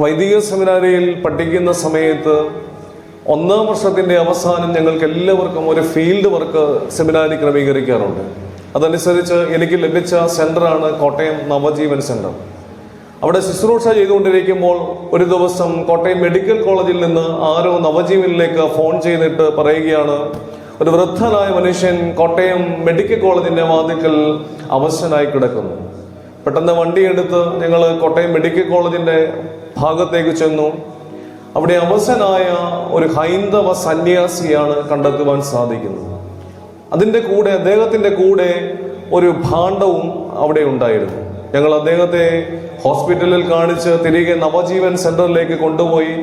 വൈദിക സെമിനാരിയിൽ പഠിക്കുന്ന സമയത്ത് ഒന്നാം വർഷത്തിന്റെ അവസാനം ഞങ്ങൾക്ക് എല്ലാവർക്കും ഒരു ഫീൽഡ് വർക്ക് സെമിനാരി ക്രമീകരിക്കാറുണ്ട്. അതനുസരിച്ച് എനിക്ക് ലഭിച്ച സെന്ററാണ് കോട്ടയം നവജീവൻ സെന്റർ അവിടെ ശുശ്രൂഷ ചെയ്തുകൊണ്ടിരിക്കുമ്പോൾ ഒരു ദിവസം കോട്ടയം മെഡിക്കൽ കോളേജിൽ നിന്ന് ആരോ നവജീവനിലേക്ക് ഫോൺ ചെയ്തിട്ട് പറയുകയാണ് ഒരു വൃദ്ധനായ മനുഷ്യൻ കോട്ടയം മെഡിക്കൽ കോളേജിന്റെ വാതിക്കൽ അവശനായി കിടക്കുന്നു. പെട്ടെന്ന് വണ്ടിയെടുത്ത് ഞങ്ങൾ കോട്ടയം മെഡിക്കൽ കോളേജിന്റെ ഭാഗത്തേക്ക് ചെന്നു. അവിടെ അവസനായ ഒരു ഹൈന്ദവ സന്യാസിയാണ് കണ്ടെത്തുവാൻ സാധിക്കുന്നത്. അതിന്റെ കൂടെ അദ്ദേഹത്തിന്റെ കൂടെ ഒരു ഭാണ്ഡവും അവിടെ ഉണ്ടായിരുന്നു. ഞങ്ങൾ അദ്ദേഹത്തെ ഹോസ്പിറ്റലിൽ കാണിച്ച് തിരികെ നവജീവൻ സെന്ററിലേക്ക് കൊണ്ടുപോയി.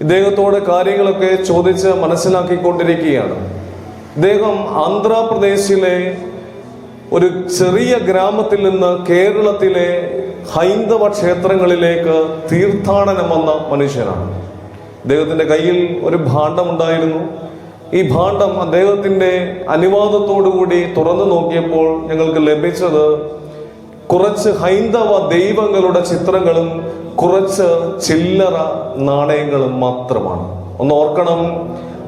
ഇദ്ദേഹത്തോട് കാര്യങ്ങളൊക്കെ ചോദിച്ച് മനസ്സിലാക്കിക്കൊണ്ടിരിക്കുകയാണ്. ഇദ്ദേഹം ആന്ധ്രാപ്രദേശിലെ ഒരു ചെറിയ ഗ്രാമത്തിൽ നിന്ന് കേരളത്തിലെ ഹൈന്ദവ ക്ഷേത്രങ്ങളിലേക്ക് തീർത്ഥാടനം വന്ന മനുഷ്യനാണ്. അദ്ദേഹത്തിന്റെ കയ്യിൽ ഒരു ഭാണ്ഡമുണ്ടായിരുന്നു. ഈ ഭാണ്ഡം അദ്ദേഹത്തിന്റെ അനുവാദത്തോടുകൂടി തുറന്നു നോക്കിയപ്പോൾ ഞങ്ങൾക്ക് ലഭിച്ചത് കുറച്ച് ഹൈന്ദവ ദൈവങ്ങളുടെ ചിത്രങ്ങളും കുറച്ച് ചില്ലറ നാണയങ്ങളും മാത്രമാണ്. ഒന്ന് ഓർക്കണം.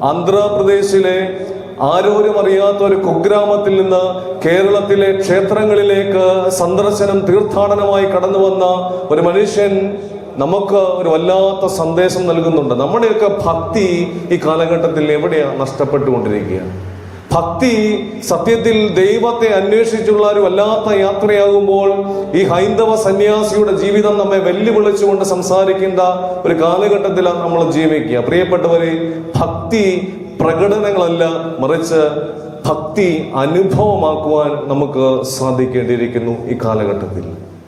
ആന്ധ്രാപ്രദേശിലെ ആരോരും അറിയാത്ത ഒരു കുഗ്രാമത്തിൽ നിന്ന് കേരളത്തിലെ ക്ഷേത്രങ്ങളിലേക്ക് സന്ദർശനം തീർത്ഥാടനമായി കടന്നു വന്ന ഒരു മനുഷ്യൻ നമുക്ക് ഒരു വല്ലാത്ത സന്ദേശം നൽകുന്നുണ്ട്. നമ്മുടെയൊക്കെ ഭക്തി ഈ കാലഘട്ടത്തിൽ എവിടെയാണ് നഷ്ടപ്പെട്ടുകൊണ്ടിരിക്കുക? ഭക്തി സത്യത്തിൽ ദൈവത്തെ അന്വേഷിച്ചുള്ള ഒരു വല്ലാത്ത യാത്രയാകുമ്പോൾ ഈ ഹൈന്ദവ സന്യാസിയുടെ ജീവിതം നമ്മെ വെല്ലുവിളിച്ചുകൊണ്ട് സംസാരിക്കേണ്ട ഒരു കാലഘട്ടത്തിലാണ് നമ്മൾ ജീവിക്കുക. പ്രിയപ്പെട്ടവരെ ഭക്തി പ്രകടനങ്ങളല്ല മറിച്ച് ഭക്തി അനുഭവമാക്കുവാൻ നമുക്ക് സാധിക്കേണ്ടിയിരിക്കുന്നു ഈ കാലഘട്ടത്തിൽ.